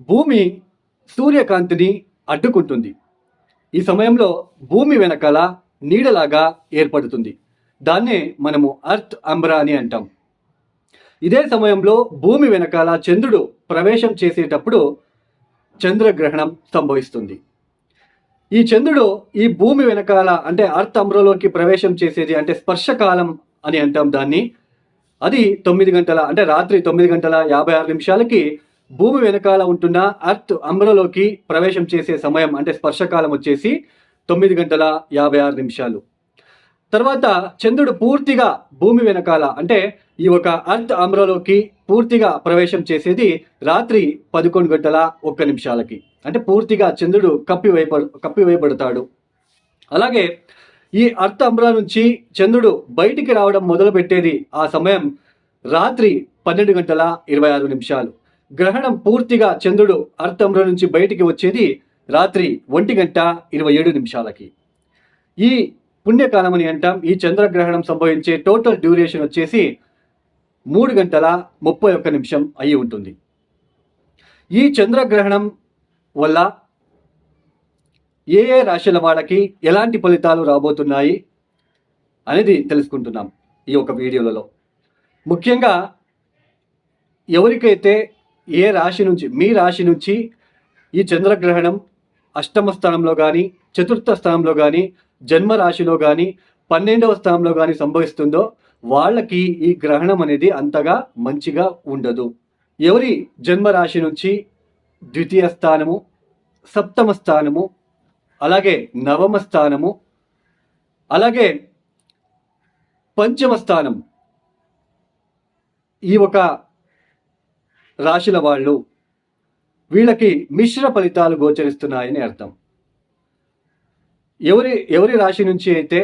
భూమి సూర్యకాంతిని అడ్డుకుంటుంది. ఈ సమయంలో భూమి వెనకాల నీడలాగా ఏర్పడుతుంది. దాన్నే మనము అర్త్ అంబ్రా అని అంటాం. ఇదే సమయంలో భూమి వెనకాల చంద్రుడు ప్రవేశం చేసేటప్పుడు చంద్రగ్రహణం సంభవిస్తుంది. ఈ చంద్రుడు ఈ భూమి వెనకాల అంటే అర్త్ అంబ్రలోకి ప్రవేశం చేసేది అంటే స్పర్శకాలం అని అంటాం దాన్ని. అది తొమ్మిది గంటల అంటే రాత్రి తొమ్మిది గంటల యాభై ఆరు నిమిషాలకి భూమి వెనకాల ఉంటున్న అర్త్ అంబ్రలోకి ప్రవేశం చేసే సమయం అంటే స్పర్శకాలం వచ్చేసి తొమ్మిది గంటల యాభై ఆరు నిమిషాలు. తర్వాత చంద్రుడు పూర్తిగా భూమి వెనకాల అంటే ఈ ఒక అర్త్ అమ్రలోకి పూర్తిగా ప్రవేశం చేసేది రాత్రి పదకొండు గంటల ఒక్క నిమిషాలకి. అంటే పూర్తిగా చంద్రుడు కప్పివేయబ కప్పివేయబడతాడు అలాగే ఈ అర్థ అంబ్రా నుంచి చంద్రుడు బయటికి రావడం మొదలుపెట్టేది ఆ సమయం రాత్రి పన్నెండు గంటల ఇరవై ఆరు నిమిషాలు. గ్రహణం పూర్తిగా చంద్రుడు అర్థంలో నుంచి బయటికి వచ్చేది రాత్రి ఒంటి గంట ఇరవై ఏడు నిమిషాలకి. ఈ పుణ్యకాలం అని అంటాం. ఈ చంద్రగ్రహణం సంభవించే టోటల్ డ్యూరేషన్ వచ్చేసి మూడు గంటల ముప్పై ఒక్క నిమిషం అయి ఉంటుంది. ఈ చంద్రగ్రహణం వల్ల ఏ ఏ రాశుల వాళ్ళకి ఎలాంటి ఫలితాలు రాబోతున్నాయి అనేది తెలుసుకుంటున్నాం ఈ యొక్క వీడియోలలో. ముఖ్యంగా ఎవరికైతే ఏ రాశి నుంచి మీ రాశి నుంచి ఈ చంద్రగ్రహణం అష్టమ స్థానంలో కానీ చతుర్థ స్థానంలో కానీ జన్మ రాశిలో కానీ పన్నెండవ స్థానంలో కానీ సంభవిస్తుందో వాళ్ళకి ఈ గ్రహణం అనేది అంతగా మంచిగా ఉండదు. ఎవరి జన్మ రాశి నుంచి ద్వితీయ స్థానము సప్తమ స్థానము అలాగే నవమ స్థానము అలాగే పంచమ స్థానం ఈ ఒక రాశుల వాళ్ళు వీళ్ళకి మిశ్ర ఫలితాలు గోచరిస్తున్నాయని అర్థం. ఎవరి ఎవరి రాశి నుంచి అయితే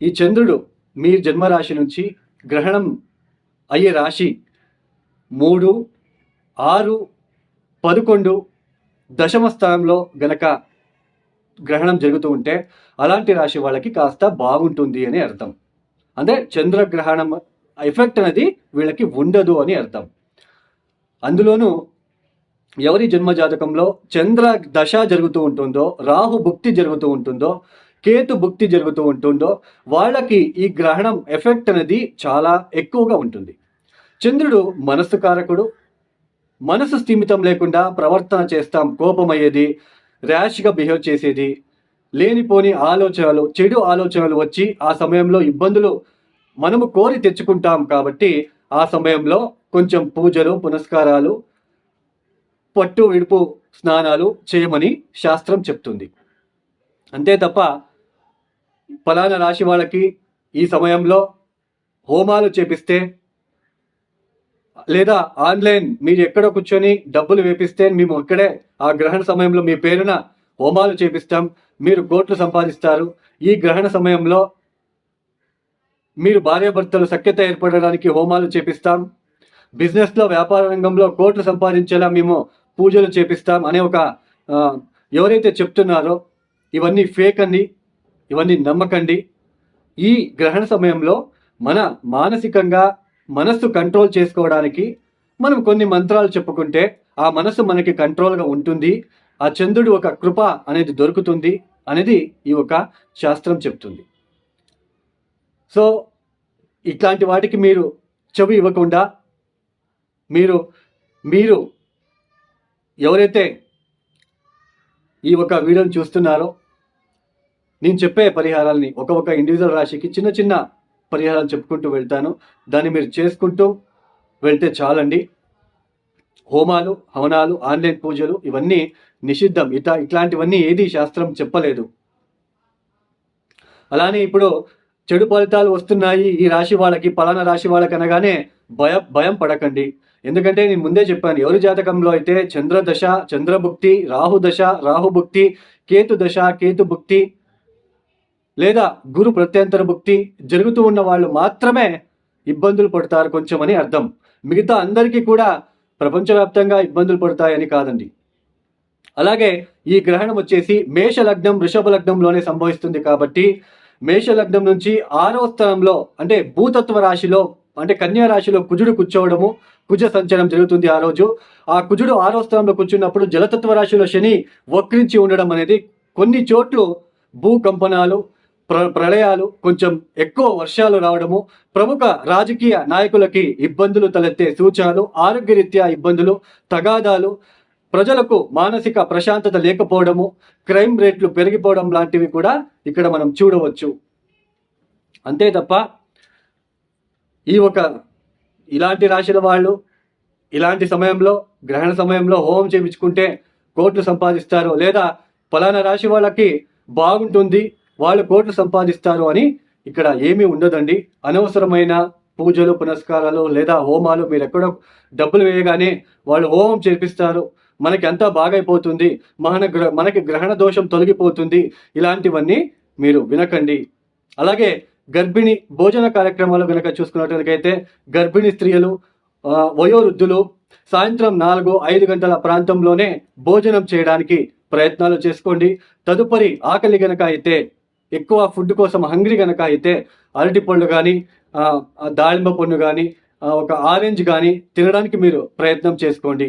ఈ చంద్రుడు మీ జన్మరాశి నుంచి గ్రహణం అయ్యే రాశి మూడు ఆరు పదకొండు దశమ స్థానంలో గనక గ్రహణం జరుగుతూ ఉంటే అలాంటి రాశి వాళ్ళకి కాస్త బాగుంటుంది అని అర్థం. అంటే చంద్రగ్రహణం ఎఫెక్ట్ అనేది వీళ్ళకి ఉండదు అని అర్థం. అందులోనూ ఎవరి జన్మ జాతకంలో చంద్ర దశ జరుగుతూ ఉంటుందో రాహు భుక్తి జరుగుతూ ఉంటుందో కేతు భుక్తి జరుగుతూ ఉంటుందో వాళ్ళకి ఈ గ్రహణం ఎఫెక్ట్ అనేది చాలా ఎక్కువగా ఉంటుంది. చంద్రుడు మనస్సు కారకుడు. మనసు స్థిమితం లేకుండా ప్రవర్తన చేస్తాం కోపమయ్యేది ర్యాష్గా బిహేవ్ చేసేది లేనిపోని ఆలోచనలు చెడు ఆలోచనలు వచ్చి ఆ సమయంలో ఇబ్బందులు మనము కోరి తెచ్చుకుంటాం కాబట్టి ఆ సమయంలో కొంచెం పూజలు పునస్కారాలు పట్టు విడుపు స్నానాలు చేయమని శాస్త్రం చెప్తుంది. అంతే తప్ప ఫలానా రాశి వాళ్ళకి ఈ సమయంలో హోమాలు చేపిస్తే లేదా ఆన్లైన్ మీరు ఎక్కడో కూర్చొని డబ్బులు వేపిస్తే మేము ఇక్కడే ఆ గ్రహణ సమయంలో మీ పేరున హోమాలు చేపిస్తాం. మీరు కోట్లు సంపాదిస్తారు. ఈ గ్రహణ సమయంలో మీరు భార్యాభర్తలు సఖ్యత ఏర్పడడానికి హోమాలు చేపిస్తాం. బిజినెస్లో వ్యాపార రంగంలో కోట్లు సంపాదించేలా మేము పూజలు చేపిస్తాం అనే ఒక ఎవరైతే చెప్తున్నారో ఇవన్నీ ఫేక్ అండి ఇవన్నీ నమ్మకండి. ఈ గ్రహణ సమయంలో మన మానసికంగా మనస్సు కంట్రోల్ చేసుకోవడానికి మనం కొన్ని మంత్రాలు చెప్పుకుంటే ఆ మనసు మనకి కంట్రోల్గా ఉంటుంది. ఆ చంద్రుడు ఒక కృప అనేది దొరుకుతుంది అనేది ఈ ఒక శాస్త్రం చెప్తుంది. సో ఇట్లాంటి వాటికి మీరు చెవి ఇవ్వకుండా మీరు మీరు ఎవరైతే ఈ ఒక వీడియోని చూస్తున్నారో నేను చెప్పే పరిహారాలని ఒక ఒక ఇండివిజువల్ రాశికి చిన్న చిన్న పరిహారాలు చెప్పుకుంటూ వెళ్తాను. దాన్ని మీరు చేసుకుంటూ వెళ్తే చాలండి. హోమాలు హవనాలు ఆన్లైన్ పూజలు ఇవన్నీ నిషిద్ధం. ఇట ఇట్లాంటివన్నీ ఏది శాస్త్రం చెప్పలేదు. అలానే ఇప్పుడు చెడు ఫలితాలు వస్తున్నాయి. ఈ రాశి వాళ్ళకి పలానా రాశి వాళ్ళకి అనగానే భయ భయం పడకండి. ఎందుకంటే నేను ముందే చెప్పాను ఎవరి జాతకంలో అయితే చంద్రదశ చంద్రభుక్తి రాహుదశ రాహుభుక్తి కేతు దశ కేతు భుక్తి లేదా గురు ప్రత్యంతర భుక్తి జరుగుతూ ఉన్న వాళ్ళు మాత్రమే ఇబ్బందులు పడతారు కొంచెం అని అర్థం. మిగతా అందరికీ కూడా ప్రపంచవ్యాప్తంగా ఇబ్బందులు పడతాయని కాదండి. అలాగే ఈ గ్రహణం వచ్చేసి మేష లగ్నం వృషభ లగ్నంలోనే సంభవిస్తుంది కాబట్టి మేష లగ్నం నుంచి ఆరవ స్థానంలో అంటే భూతత్వ రాశిలో అంటే కన్యా రాశిలో కుజుడు కూర్చోవడము కుజ సంచలనం జరుగుతుంది ఆ రోజు. ఆ కుజుడు ఆరో స్థానంలో కూర్చున్నప్పుడు జలతత్వ రాశిలో శని వక్రించి ఉండడం అనేది కొన్ని చోట్లు భూకంపనాలు ప్ర ప్రళయాలు కొంచెం ఎక్కువ వర్షాలు రావడము ప్రముఖ రాజకీయ నాయకులకి ఇబ్బందులు తలెత్తే సూచనలు ఆరోగ్యరీత్యా ఇబ్బందులు తగాదాలు ప్రజలకు మానసిక ప్రశాంతత లేకపోవడము క్రైమ్ రేట్లు పెరిగిపోవడం లాంటివి కూడా ఇక్కడ మనం చూడవచ్చు. అంతే తప్ప ఈ ఒక ఇలాంటి రాశుల వాళ్ళు ఇలాంటి సమయంలో గ్రహణ సమయంలో హోమం చేయించుకుంటే కోట్లు సంపాదిస్తారు లేదా ఫలానా రాశి వాళ్ళకి బాగుంటుంది వాళ్ళు కోట్లు సంపాదిస్తారు అని ఇక్కడ ఏమీ ఉండదండి. అనవసరమైన పూజలు పునస్కారాలు లేదా హోమాలు మీరు ఎక్కడో డబ్బులు వేయగానే వాళ్ళు హోమం చేపిస్తారు. మనకి అంతా బాగైపోతుంది. మన గ్ర మనకి గ్రహణ దోషం తొలగిపోతుంది. ఇలాంటివన్నీ మీరు వినకండి. అలాగే గర్భిణి భోజన కార్యక్రమాలు కనుక చూసుకున్నట్లయితే గర్భిణీ స్త్రీలు వయోవృద్ధులు సాయంత్రం నాలుగు ఐదు గంటల ప్రాంతంలోనే భోజనం చేయడానికి ప్రయత్నాలు చేసుకోండి. తదుపరి ఆకలి గనక అయితే ఎక్కువ ఫుడ్ కోసం హంగ్రీ గనక అయితే అరటి పండు కానీ దాళింబ పండు కానీ ఒక ఆరెంజ్ కానీ తినడానికి మీరు ప్రయత్నం చేసుకోండి.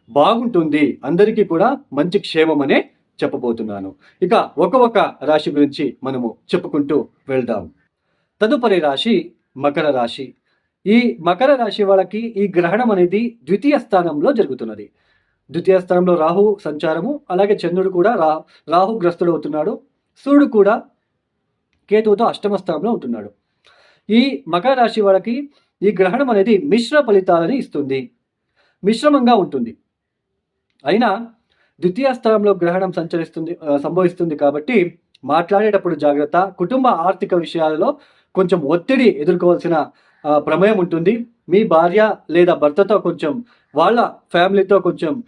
బాగుంటుంది. అందరికీ కూడా మంచి క్షేమం అనే చెప్పబోతున్నాను. ఇక ఒక ఒక రాశి గురించి మనము చెప్పుకుంటూ వెళ్దాం. తదుపరి రాశి మకర రాశి. ఈ మకర రాశి వాళ్ళకి ఈ గ్రహణం అనేది ద్వితీయ స్థానంలో జరుగుతున్నది. ద్వితీయ స్థానంలో రాహు సంచారము అలాగే చంద్రుడు కూడా రా రాహుగ్రస్తుడు అవుతున్నాడు. సూర్యుడు కూడా కేతువుతో అష్టమ స్థానంలో ఉంటున్నాడు. ఈ మకర రాశి వాళ్ళకి ఈ గ్రహణం అనేది మిశ్ర ఫలితాలని ఇస్తుంది. మిశ్రమంగా ఉంటుంది. అయినా ద్వితీయ స్థానంలో గ్రహణం సంచరిస్తుంది సంభవిస్తుంది కాబట్టి మాట్లాడేటప్పుడు జాగ్రత్త. కుటుంబ ఆర్థిక విషయాలలో కొంచెం ఒత్తిడి ఎదుర్కోవాల్సిన ప్రమేయం ఉంటుంది. మీ భార్య లేదా భర్తతో కొంచెం వాళ్ళ ఫ్యామిలీతో కొంచెం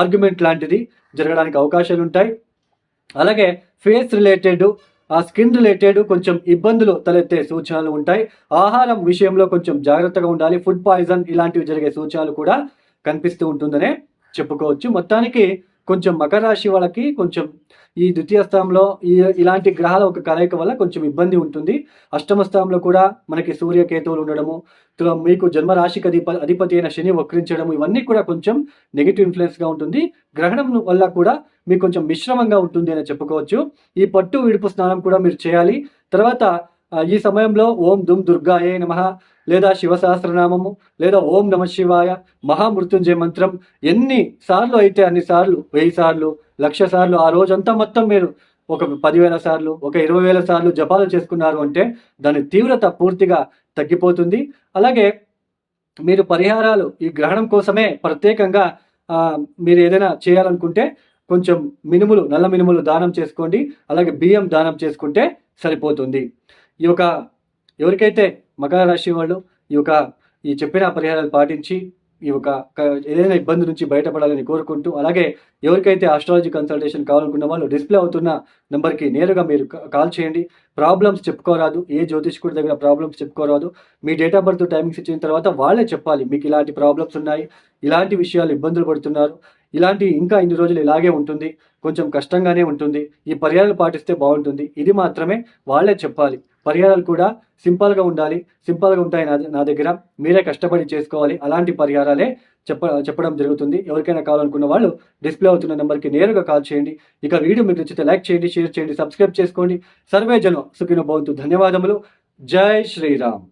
ఆర్గ్యుమెంట్ లాంటిది జరగడానికి అవకాశాలు ఉంటాయి. అలాగే ఫేస్ రిలేటెడ్ ఆ స్కిన్ రిలేటెడ్ కొంచెం ఇబ్బందులు తలెత్తే సూచనలు ఉంటాయి. ఆహారం విషయంలో కొంచెం జాగ్రత్తగా ఉండాలి. ఫుడ్ పాయిజన్ ఇలాంటివి జరిగే సూచనలు కూడా కనిపిస్తూ ఉంటుందనే చెప్పుకోవచ్చు. మొత్తానికి కొంచెం మకర రాశి వాళ్ళకి కొంచెం ఈ ద్వితీయ స్థానంలో ఈ ఇలాంటి గ్రహాల ఒక కలయిక వల్ల కొంచెం ఇబ్బంది ఉంటుంది. అష్టమ స్థానంలో కూడా మనకి సూర్యకేతువులు ఉండడము మీకు జన్మ రాశికి అధిప అధిపతి అయిన శని వక్రించడం ఇవన్నీ కూడా కొంచెం నెగిటివ్ ఇన్ఫ్లుయెన్స్గా ఉంటుంది. గ్రహణం వల్ల కూడా మీకు కొంచెం మిశ్రమంగా ఉంటుంది అని చెప్పుకోవచ్చు. ఈ పట్టు విడుపు స్నానం కూడా మీరు చేయాలి. తర్వాత ఈ సమయంలో ఓం దుమ్ దుర్గాయే నమ లేదా శివసహస్రనామము లేదా ఓం నమ శివాయ మహామృత్యుంజయ మంత్రం ఎన్ని సార్లు అయితే అన్ని సార్లు వెయ్యి సార్లు లక్ష సార్లు ఆ రోజంతా మొత్తం మీరు ఒక పదివేల సార్లు ఒక ఇరవై వేల సార్లు జపాలు చేసుకున్నారు అంటే దాని తీవ్రత పూర్తిగా తగ్గిపోతుంది. అలాగే మీరు పరిహారాలు ఈ గ్రహణం కోసమే ప్రత్యేకంగా మీరు ఏదైనా చేయాలనుకుంటే కొంచెం మినుములు నల్ల మినుములు దానం చేసుకోండి అలాగే బియ్యం దానం చేసుకుంటే సరిపోతుంది. ఈ యొక్క ఎవరికైతే మకర రాశి వాళ్ళు ఈ యొక్క ఈ చెప్పిన పరిహారాలు పాటించి ఈ ఒక ఏదైనా ఇబ్బంది నుంచి బయటపడాలని కోరుకుంటూ అలాగే ఎవరికైతే ఆస్ట్రాలజీ కన్సల్టేషన్ కావాలనుకున్న వాళ్ళు డిస్ప్లే అవుతున్న నెంబర్కి నేరుగా మీరు కాల్ చేయండి. ప్రాబ్లమ్స్ చెప్పుకోరాదు. ఏ జ్యోతిష్కుడి దగ్గర ప్రాబ్లమ్స్ చెప్పుకోరాదు. మీ డేట్ ఆఫ్ బర్త్ టైమింగ్స్ ఇచ్చిన తర్వాత వాళ్ళే చెప్పాలి. మీకు ఇలాంటి ప్రాబ్లమ్స్ ఉన్నాయి. ఇలాంటి విషయాలు ఇబ్బందులు పడుతున్నారు. ఇలాంటి ఇంకా ఇన్ని రోజులు ఇలాగే ఉంటుంది. కొంచెం కష్టంగానే ఉంటుంది. ఈ పరిహారాలు పాటిస్తే బాగుంటుంది. ఇది మాత్రమే వాళ్ళే చెప్పాలి. పరిహారాలు కూడా సింపుల్గా ఉండాలి సింపుల్గా ఉంటాయి నా నా దగ్గర. మీరే కష్టపడి చేసుకోవాలి. అలాంటి పరిహారాలే చెప్ప చెప్పడం జరుగుతుంది. ఎవరికైనా కావాలనుకున్న వాళ్ళు డిస్ప్లే అవుతున్న నెంబర్కి నేరుగా కాల్ చేయండి. ఇక వీడియో మీకు నచ్చితే లైక్ చేయండి షేర్ చేయండి సబ్స్క్రైబ్ చేసుకోండి. సర్వే జనం సుఖిన భవంతు. ధన్యవాదములు. జై శ్రీరామ్.